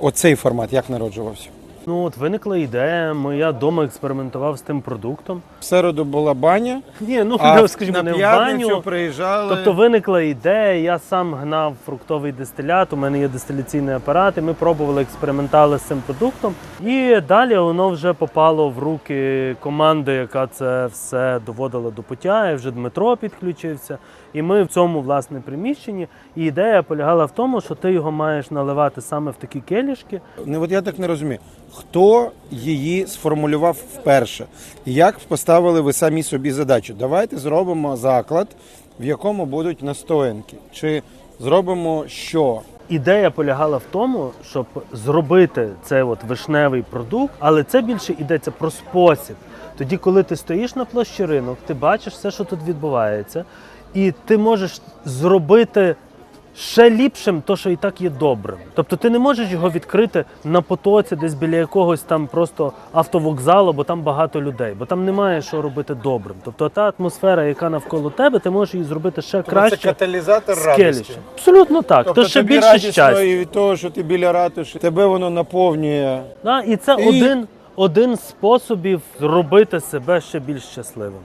Оцей формат як народжувався? Ну от виникла ідея, ми- я вдома експериментував з тим продуктом. В середу була баня, Ні, ну а скажімо, на не в баню. приїжджали. Тобто виникла ідея, я сам гнав фруктовий дистилят, у мене є дистиляційний апарат, і ми пробували експериментали з цим продуктом. І далі воно вже попало в руки команди, яка це все доводила до пуття, і вже Дмитро підключився. І ми в цьому власне приміщенні. І ідея полягала в тому, що ти його маєш наливати саме в такі келішки. Ну от я так не розумію, хто її сформулював вперше? Як поставили ви самі собі задачу? Давайте зробимо заклад, в якому будуть настоянки. Чи зробимо що? Ідея полягала в тому, щоб зробити цей от вишневий продукт, але це більше йдеться про спосіб. Тоді, коли ти стоїш на площі ринок, ти бачиш все, що тут відбувається, і ти можеш зробити ще ліпшим то, що і так є добрим. Тобто ти не можеш його відкрити на потоці, десь біля якогось там просто автовокзалу, бо там багато людей, бо там немає що робити добрим. Тобто та атмосфера, яка навколо тебе, ти можеш її зробити ще краще. каталізатор Скеліше. Абсолютно так. Тобто то ще тобі більше щастя. і від того, що ти біля ратуші, тебе воно наповнює. Да, і це І- один, один з способів зробити себе ще більш щасливим.